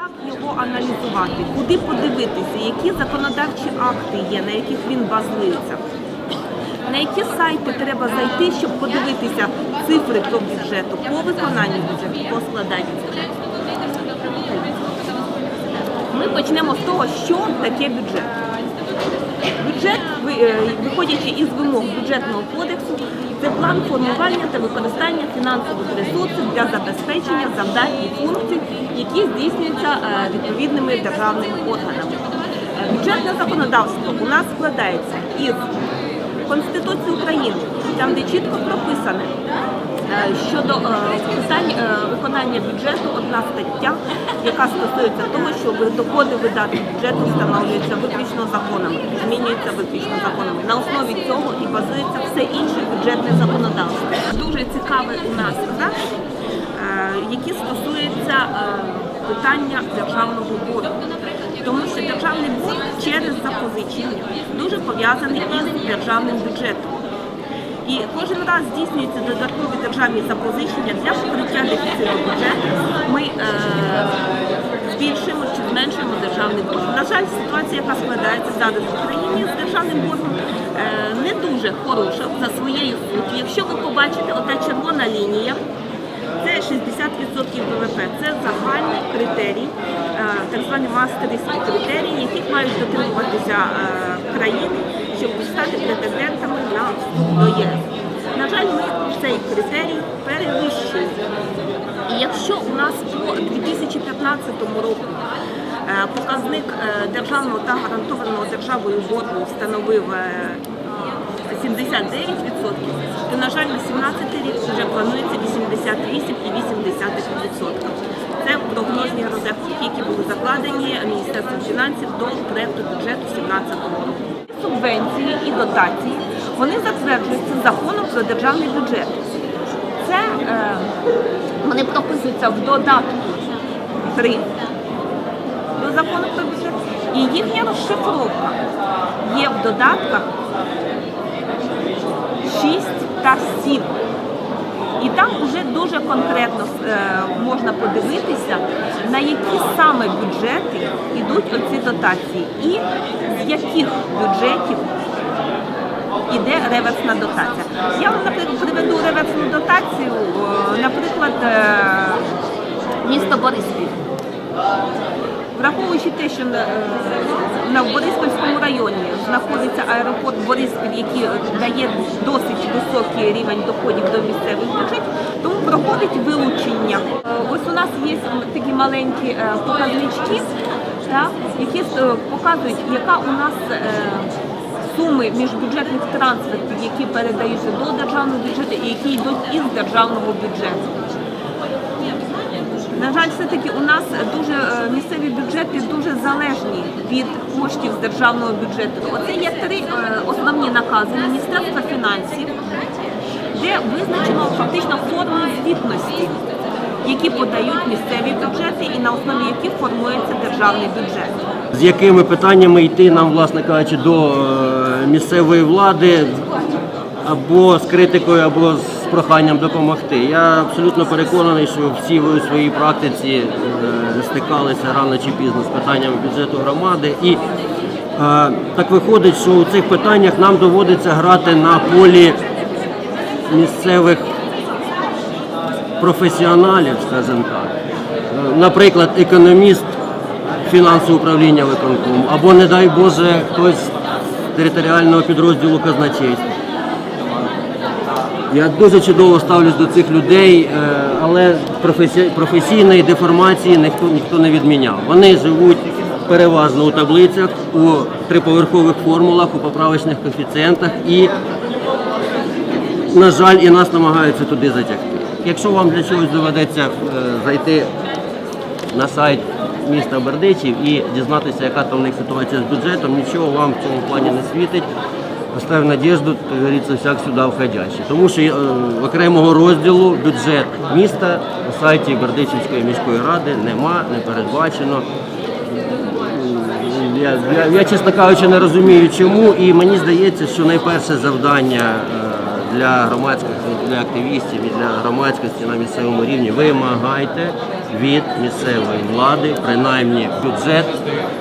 Як його аналізувати, куди подивитися, які законодавчі акти є, на яких він базується, на які сайти треба зайти, щоб подивитися цифри по бюджету, по виконанню бюджету, по складанню бюджету. Ми почнемо з того, що таке бюджет. Бюджет, виходячи із вимог бюджетного кодексу, це план формування та використання фінансових ресурсів для забезпечення завдань і функцій, які здійснюються е, відповідними державними органами. Е, Бюджетне законодавство у нас складається із Конституції України, там де чітко прописане е, щодо е, питань е, виконання бюджету одна стаття, яка стосується того, що доходи видатки бюджету встановлюються виключно законами, змінюються виключно законами. На основі цього і базується все інше бюджетне законодавство. Дуже цікавий у нас захід, які стосуються питання державного боргу. Тому що державний борг через запозичення дуже пов'язаний із державним бюджетом. І кожен раз здійснюються додаткові державні запозичення для покриття дефіциту бюджету. Ми е, збільшуємо чи зменшуємо державний борг. На жаль, ситуація, яка складається зараз в Україні з державним боргом, е, не дуже хороша за своєю суттю. Якщо ви побачите, ота червона лінія. Це 60% ВВП. Це загальний критерій, е, так звані мастерівські критерії, яких мають дотримуватися е, країни, щоб стати претендентами на вступ до ЄС. На жаль, ми цей критерій перевищуємо. І якщо у нас по 2015 року е, показник державного та гарантованого державою боргу становив е, 79%, то, на жаль, на 17 рік вже планується 88,8%. Це прогнозні розрахунки, які були закладені Міністерством фінансів до проекту бюджету 2017 року. Субвенції і дотації вони затверджуються законом про державний бюджет. Це е, вони прописуються в додатку 3 до закону про бюджет, і їхня розшифровка є в додатках 6 та 7. І там вже дуже конкретно е, можна подивитися, на які саме бюджети йдуть оці дотації, і з яких бюджетів іде реверсна дотація. Я вам, наприклад, приведу реверсну дотацію, е, наприклад, е, місто Бориспіль. Враховуючи те, що на, е, на Бориспільському районі знаходиться аеропорт Бориспіль, який дає досить високий рівень доходів до місцевих бюджетів, тому проходить вилучення. Е, Ось у нас є такі маленькі е, показнички, які е, показують, яка у нас е, суми міжбюджетних трансфертів, які передаються до державного бюджету і які йдуть із державного бюджету. На жаль, все-таки у нас дуже е, місцеві бюджети дуже залежні від коштів з державного бюджету. Оце є три е, основні накази Міністерства фінансів, де визначено фактично форму звітності, які подають місцеві бюджети і на основі яких формується державний бюджет. з якими питаннями йти нам, власне кажучи, до е, місцевої влади або з критикою, або з проханням допомогти. Я абсолютно переконаний, що всі ви у своїй практиці е, стикалися рано чи пізно з питаннями бюджету громади. І е, так виходить, що у цих питаннях нам доводиться грати на полі місцевих професіоналів, скажімо так. Е, Наприклад, економіст фінансового управління виконкому, або, не дай Боже, хтось з територіального підрозділу казначейства. Я дуже чудово ставлюсь до цих людей, е, але професійної деформації ніхто, ніхто не відміняв. Вони живуть переважно у таблицях, у триповерхових формулах, у поправочних коефіцієнтах і на жаль, і нас намагаються туди затягти. Якщо вам для чогось доведеться е, зайти на сайт міста Бердичів і дізнатися, яка там в них ситуація з бюджетом, нічого вам в цьому плані не світить. Поставив надіжду, як говориться, всяк сюди входящий. Тому що е, окремого розділу бюджет міста на сайті Бердичівської міської ради нема, не передбачено. Я, я, я, чесно кажучи, не розумію чому, і мені здається, що найперше завдання е, для громадських, для активістів і для громадськості на місцевому рівні вимагайте від місцевої влади, принаймні бюджет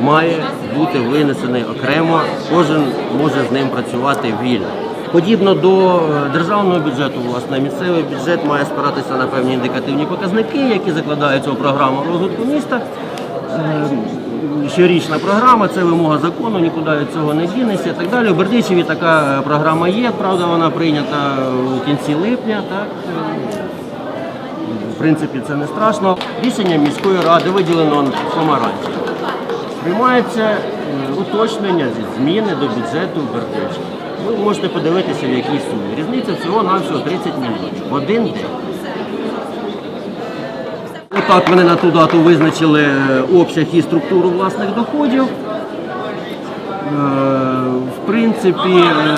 має бути винесений окремо. Кожен може з ним працювати вільно. Подібно до е, державного бюджету, власне, місцевий бюджет має спиратися на певні індикативні показники, які закладаються у програму розвитку міста. Е, Щорічна програма, це вимога закону, нікуди від цього не дінеться так далі. У Бердичеві така е, програма є, правда, вона прийнята у кінці липня. Так? В принципі, це не страшно. Рішення міської ради виділено помаранчі. Приймається е, уточнення зі зміни до бюджету Бердичева. Ви можете подивитися, в якій сумі. Різниця всього навсього 30 мільйонів. В один день. Отак вони на ту дату визначили е, обсяг і структуру власних доходів. Е, В принципі, е,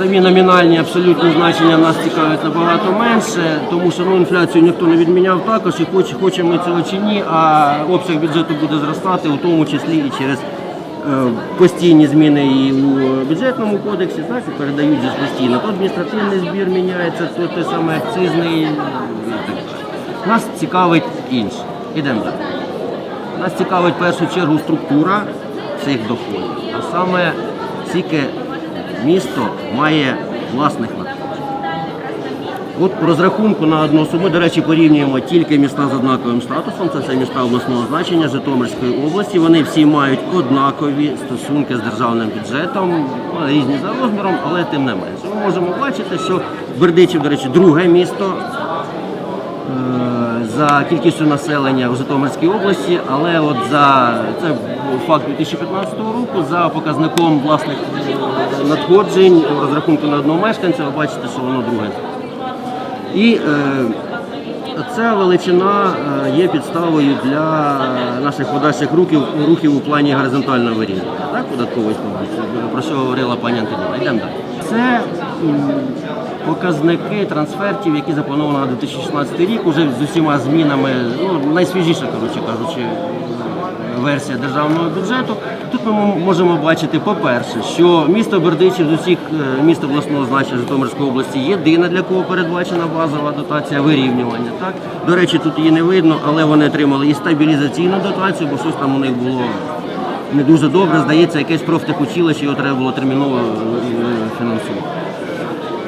самі номінальні абсолютні значення нас цікавлять набагато менше, тому що ну, інфляцію ніхто не відміняв також, і хоч, хочемо ми цього чи ні, а обсяг бюджету буде зростати, у тому числі і через е, постійні зміни і у бюджетному кодексі, і передають же постійно. То адміністративний збір міняється, то те саме акцизний. так. Нас цікавить інше. Ідемо далі. Нас цікавить в першу чергу структура цих доходів, а саме скільки місто має власних надходжень. От розрахунку на одну суму, до речі, порівнюємо тільки міста з однаковим статусом. Це все міста обласного значення Житомирської області. Вони всі мають однакові стосунки з державним бюджетом, різні за розміром, але тим не менше. Ми можемо бачити, що Бердичів, до речі, друге місто за кількістю населення в Житомирській області, але от за це факт 2015 року за показником власних е, надходжень розрахунку на одного мешканця, ви бачите, що воно друге. І е, ця величина е, є підставою для наших подальших рухів, рухів у плані горизонтального вирівняння. Так, податкової служби, про що говорила пані Антоніна. Йдемо далі. Це показники трансфертів, які заплановані на 2016 рік, уже з усіма змінами, ну, найсвіжіша, коротше кажучи, версія державного бюджету. Тут ми можемо бачити, по-перше, що місто Бердичів з усіх е, міст обласного значення Житомирської області єдине, для кого передбачена базова дотація вирівнювання. Так? До речі, тут її не видно, але вони отримали і стабілізаційну дотацію, бо щось там у них було не дуже добре. Здається, якесь профтехучилище, його треба було терміново е, фінансувати.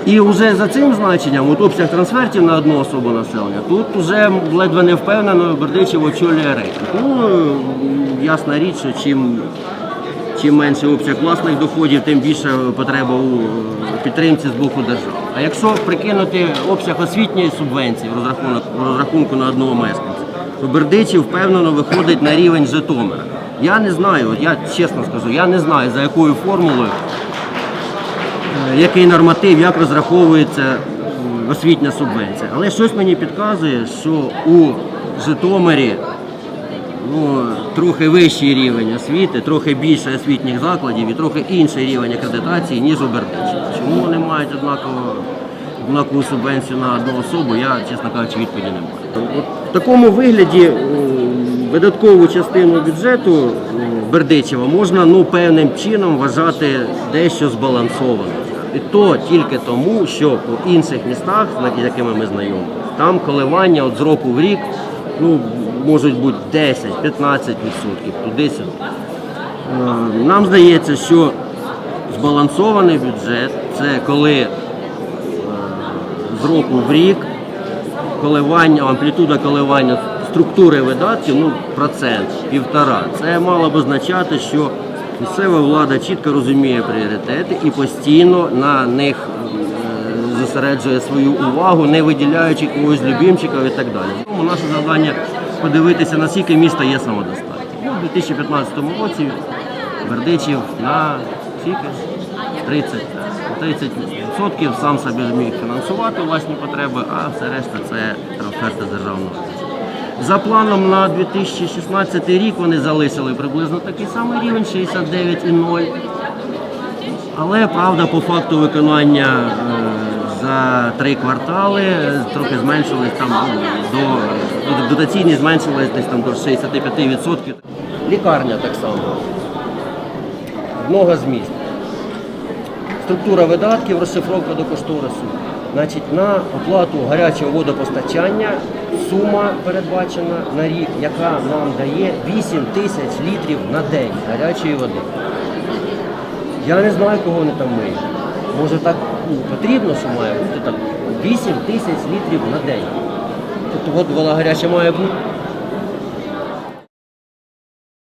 І вже за цим значенням, от обсяг трансфертів на одну особу населення, тут вже ледве не впевнено Бердичев очолює рейтинг. Ну, е, ясна річ, що чим, чим менше обсяг власних доходів, тим більше потреба у е, підтримці з боку держави. А якщо прикинути обсяг освітньої субвенції в розрахунок, розрахунку на одного мешканця, то Бердичів впевнено виходить на рівень Житомира. Я не знаю, от я чесно скажу, я не знаю за якою формулою Е, який норматив, як розраховується освітня субвенція. Але щось мені підказує, що у Житомирі ну, трохи вищий рівень освіти, трохи більше освітніх закладів і трохи інший рівень акредитації, ніж у Бердичеві. Чому вони мають однаково, однакову субвенцію на одну особу, я, чесно кажучи, відповіді не маю. От в такому вигляді видаткову частину бюджету Бердичева можна ну, певним чином вважати дещо збалансованою. І то тільки тому, що по інших містах, з якими ми знайомі, там коливання от з року в рік ну, можуть бути 10-15% туди-сюди. Е, Нам здається, що збалансований бюджет це коли е, з року в рік коливання, амплітуда коливання структури видатків, ну, процент, півтора. Це мало б означати, що місцева влада чітко розуміє пріоритети і постійно на них е, зосереджує свою увагу, не виділяючи когось любимчика і так далі. Тому наше завдання подивитися, наскільки місто є самодостатнім. Ну, у 2015 році Бердичів на скільки? 30, 30% сам собі зміг фінансувати власні потреби, а все решта це трансферти державного. За планом на 2016 рік вони залишили приблизно такий самий рівень 69,0. Але правда, по факту виконання е, за три квартали трохи зменшились там ну, до дотаційні зменшились десь там до 65%. Лікарня так само. Много зміст. Структура видатків, розшифровка до кошторису. Значить, на оплату гарячого водопостачання сума передбачена на рік, яка нам дає 8 тисяч літрів на день гарячої води. Я не знаю, кого вони там миють. Може так ну, потрібно, що має бути там 8 тисяч літрів на день. Тобто от вона гаряча має бути.